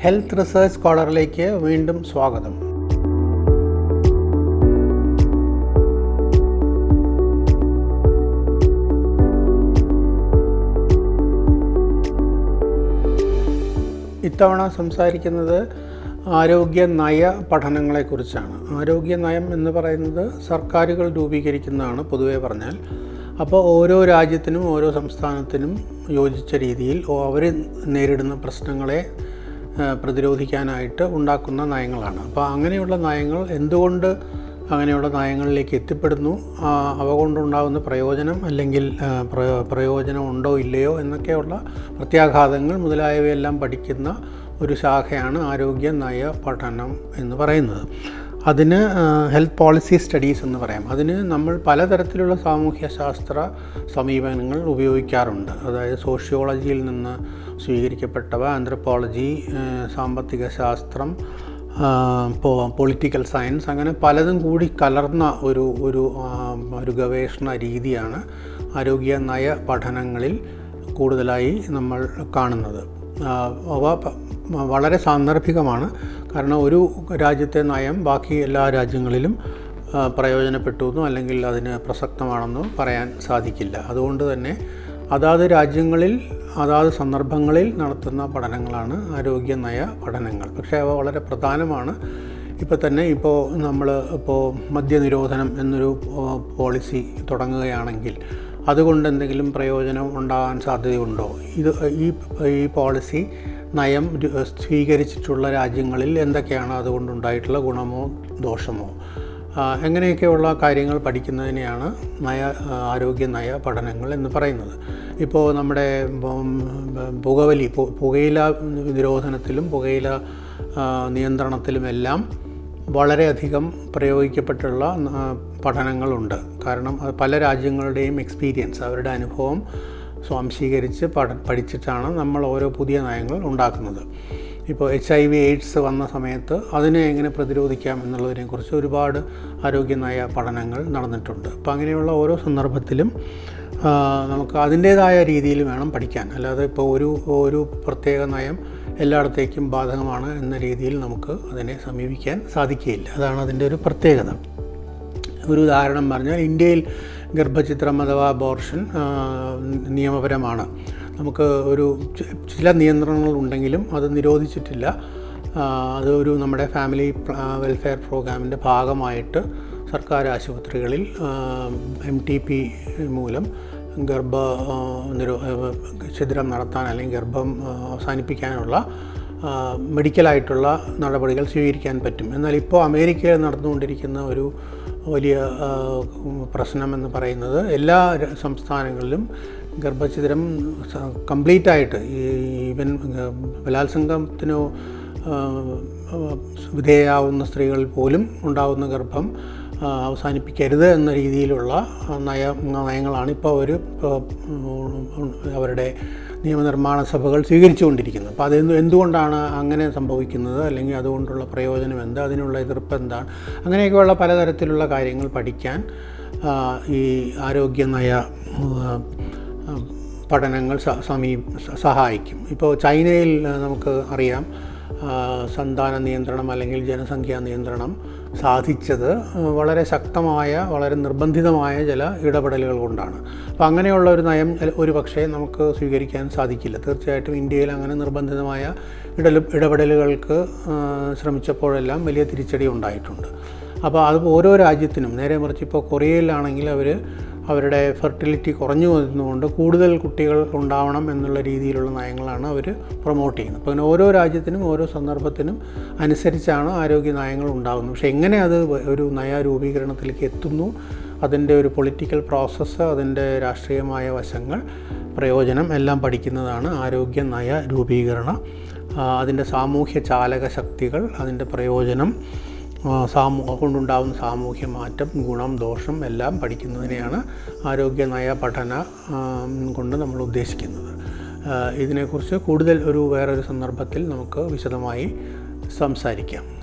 Health research സ്കോളറിലേക്ക് വീണ്ടും സ്വാഗതം. ഇത്തവണ സംസാരിക്കുന്നത് ആരോഗ്യ നയ പഠനങ്ങളെക്കുറിച്ചാണ്. ആരോഗ്യ നയം എന്ന് പറയുന്നത് സർക്കാരുകൾ രൂപീകരിക്കുന്നതാണ് പൊതുവെ പറഞ്ഞാൽ. അപ്പോൾ ഓരോ രാജ്യത്തിനും ഓരോ സംസ്ഥാനത്തിനും യോജിച്ച രീതിയിൽ അവർ നേരിടുന്ന പ്രശ്നങ്ങളെ പ്രതിരോധിക്കാനായിട്ട് ഉണ്ടാക്കുന്ന നയങ്ങളാണ്. അപ്പോൾ അങ്ങനെയുള്ള നയങ്ങൾ എന്തുകൊണ്ട് അങ്ങനെയുള്ള നയങ്ങളിലേക്ക് എത്തിപ്പെടുന്നു? അവ കൊണ്ടുണ്ടാകുന്ന പ്രയോജനം അല്ലെങ്കിൽ പ്രയോ- പ്രയോജനം ഉണ്ടോ ഇല്ലയോ എന്നൊക്കെയുള്ള പ്രത്യാഘാതങ്ങൾ മുതലായവയെല്ലാം പഠിക്കുന്ന ഒരു ശാഖയാണ് ആരോഗ്യ നയ പഠനം എന്ന് പറയുന്നത്. അതിന് ഹെൽത്ത് പോളിസി സ്റ്റഡീസ് എന്ന് പറയാം. അതിന് നമ്മൾ പലതരത്തിലുള്ള സാമൂഹ്യ ശാസ്ത്ര സമീപനങ്ങൾ ഉപയോഗിക്കാറുണ്ട്. അതായത് സോഷ്യോളജിയിൽ നിന്ന് സ്വീകരിക്കപ്പെട്ടവ ആന്ത്രപ്പോളജി സാമ്പത്തിക ശാസ്ത്രം പൊളിറ്റിക്കൽ സയൻസ് അങ്ങനെ പലതും കൂടി കലർന്ന ഒരു ഒരു ഒരു ഗവേഷണ രീതിയാണ് ആരോഗ്യ നയ പഠനങ്ങളിൽ കൂടുതലായി നമ്മൾ കാണുന്നത്. അവ വളരെ സാന്ദർഭികമാണ്. കാരണം ഒരു രാജ്യത്തെ നയം ബാക്കി എല്ലാ രാജ്യങ്ങളിലും പ്രയോജനപ്പെട്ടു എന്നോ അല്ലെങ്കിൽ അതിന് പ്രസക്തമാണെന്നോ പറയാൻ സാധിക്കില്ല. അതുകൊണ്ട് തന്നെ അതാത് രാജ്യങ്ങളിൽ അതാത് സന്ദർഭങ്ങളിൽ നടത്തുന്ന പഠനങ്ങളാണ് ആരോഗ്യ നയ പഠനങ്ങൾ. പക്ഷേ അവ വളരെ പ്രധാനമാണ്. ഇപ്പോൾ തന്നെ ഇപ്പോൾ നമ്മൾ ഇപ്പോൾ മദ്യനിരോധനം എന്നൊരു പോളിസി തുടങ്ങുകയാണെങ്കിൽ അതുകൊണ്ട് എന്തെങ്കിലും പ്രയോജനം ഉണ്ടാകാൻ സാധ്യതയുണ്ടോ? ഇത് ഈ ഈ പോളിസി നയം സ്വീകരിച്ചിട്ടുള്ള രാജ്യങ്ങളിൽ എന്തൊക്കെയാണ് അതുകൊണ്ടുണ്ടായിട്ടുള്ള ഗുണമോ ദോഷമോ? എങ്ങനെയൊക്കെയുള്ള കാര്യങ്ങൾ പഠിക്കുന്നതിനെയാണ് നയ ആരോഗ്യ നയ പഠനങ്ങൾ എന്ന് പറയുന്നത്. ഇപ്പോൾ നമ്മുടെ പുകവലി പുകയില നിരോധനത്തിലും പുകയില നിയന്ത്രണത്തിലും എല്ലാം വളരെയധികം പ്രയോഗിക്കപ്പെട്ടുള്ള പഠനങ്ങളുണ്ട്. കാരണം പല രാജ്യങ്ങളുടെയും എക്സ്പീരിയൻസ് അവരുടെ അനുഭവം സ്വാംശീകരിച്ച് പഠ പഠിച്ചിട്ടാണ് നമ്മൾ ഓരോ പുതിയ നയങ്ങൾ ഉണ്ടാക്കുന്നത്. ഇപ്പോൾ എച്ച് ഐ വി എയ്ഡ്സ് വന്ന സമയത്ത് അതിനെ എങ്ങനെ പ്രതിരോധിക്കാം എന്നുള്ളതിനെക്കുറിച്ച് ഒരുപാട് ആരോഗ്യനായ പഠനങ്ങൾ നടന്നിട്ടുണ്ട്. അപ്പോൾ അങ്ങനെയുള്ള ഓരോ സന്ദർഭത്തിലും നമുക്ക് അതിന്റേതായ രീതിയിൽ വേണം പഠിക്കാൻ. അല്ലാതെ ഇപ്പോൾ ഒരു ഒരു പ്രത്യേക നയം എല്ലായിടത്തേക്കും ബാധകമാണ് എന്ന രീതിയിൽ നമുക്ക് അതിനെ സമീപിക്കാൻ സാധിക്കുകയില്ല. അതാണ് അതിന്റെ ഒരു പ്രത്യേകത. ഒരു ഉദാഹരണം പറഞ്ഞാൽ ഇന്ത്യയിൽ ഗർഭചിത്രം അഥവാ അബോർഷൻ നിയമപരമാണ്. നമുക്ക് ഒരു ചില നിയന്ത്രണങ്ങൾ ഉണ്ടെങ്കിലും അത് നിരോധിച്ചിട്ടില്ല. അത് ഒരു നമ്മുടെ ഫാമിലി വെൽഫെയർ പ്രോഗ്രാമിന്റെ ഭാഗമായിട്ട് സർക്കാർ ആശുപത്രികളിൽ എം ടി പി മൂലം ഗർഭ നിരോ ഛിദ്രം നടത്താൻ അല്ലെങ്കിൽ ഗർഭം അവസാനിപ്പിക്കാനുള്ള മെഡിക്കലായിട്ടുള്ള നടപടികൾ സ്വീകരിക്കാൻ പറ്റും. എന്നാൽ ഇപ്പോൾ അമേരിക്കയിൽ നടന്നുകൊണ്ടിരിക്കുന്ന ഒരു വലിയ പ്രശ്നമെന്ന് പ്രശ്നം പറയുന്നത് എല്ലാ സംസ്ഥാനങ്ങളിലും ഗർഭഛിദ്രം കംപ്ലീറ്റ് ആയിട്ട് ഈവൻ ബലാത്സംഗത്തിനോ വിധേയാവുന്ന സ്ത്രീകൾ പോലും ഉണ്ടാകുന്ന ഗർഭം അവസാനിപ്പിക്കരുത് എന്ന രീതിയിലുള്ള നയ നയങ്ങളാണ് ഇപ്പോൾ അവർ അവരുടെ നിയമനിർമ്മാണ സഭകൾ സ്വീകരിച്ചുകൊണ്ടിരിക്കുന്നത്. അപ്പോൾ അത് എന്തുകൊണ്ടാണ് അങ്ങനെ സംഭവിക്കുന്നത്? അല്ലെങ്കിൽ അതുകൊണ്ടുള്ള പ്രയോജനം എന്ത്? അതിനുള്ള എതിർപ്പ് എന്താണ്? അങ്ങനെയൊക്കെയുള്ള പലതരത്തിലുള്ള കാര്യങ്ങൾ പഠിക്കാൻ ഈ ആരോഗ്യ നയ പഠനങ്ങൾ സമീ സഹായിക്കും. ഇപ്പോൾ ചൈനയിൽ നമുക്ക് അറിയാം സന്താന നിയന്ത്രണം അല്ലെങ്കിൽ ജനസംഖ്യാ നിയന്ത്രണം സാധിച്ചത് വളരെ ശക്തമായ വളരെ നിർബന്ധിതമായ ചില ഇടപെടലുകൾ കൊണ്ടാണ്. അപ്പോൾ അങ്ങനെയുള്ള ഒരു നയം ഒരു പക്ഷേ നമുക്ക് സ്വീകരിക്കാൻ സാധിക്കില്ല. തീർച്ചയായിട്ടും ഇന്ത്യയിൽ അങ്ങനെ നിർബന്ധിതമായ ഇട ഇടപെടലുകൾക്ക് ശ്രമിച്ചപ്പോഴെല്ലാം വലിയ തിരിച്ചടി ഉണ്ടായിട്ടുണ്ട്. അപ്പോൾ അത് ഓരോ രാജ്യത്തിനും നേരെ മറിച്ച് ഇപ്പോൾ കൊറിയയിലാണെങ്കിൽ അവർ അവരുടെ ഫെർട്ടിലിറ്റി കുറഞ്ഞു വരുന്നതുകൊണ്ട് കൂടുതൽ കുട്ടികൾ ഉണ്ടാവണം എന്നുള്ള രീതിയിലുള്ള നയങ്ങളാണ് അവർ പ്രൊമോട്ട് ചെയ്യുന്നത്. അപ്പോൾ അങ്ങനെ ഓരോ രാജ്യത്തിനും ഓരോ സന്ദർഭത്തിനും അനുസരിച്ചാണ് ആരോഗ്യ നയങ്ങൾ ഉണ്ടാകുന്നത് പക്ഷേ എങ്ങനെ അത് ഒരു നയ രൂപീകരണത്തിലേക്ക് എത്തുന്നു? അതിന്റെ ഒരു പൊളിറ്റിക്കൽ പ്രോസസ്സ് അതിന്റെ രാഷ്ട്രീയമായ വശങ്ങൾ പ്രയോജനം എല്ലാം പഠിക്കുന്നതാണ് ആരോഗ്യ നയ രൂപീകരണം അതിന്റെ സാമൂഹ്യ ചാലക ശക്തികൾ അതിന്റെ പ്രയോജനം സാമൂ കൊണ്ടുണ്ടാകുന്ന സാമൂഹ്യ മാറ്റം ഗുണം ദോഷം എല്ലാം പഠിക്കുന്നതിനെയാണ് ആരോഗ്യ നയ പഠന കൊണ്ട് നമ്മൾ ഉദ്ദേശിക്കുന്നത്. ഇതിനെക്കുറിച്ച് കൂടുതൽ ഒരു വേറൊരു സന്ദർഭത്തിൽ നമുക്ക് വിശദമായി സംസാരിക്കാം.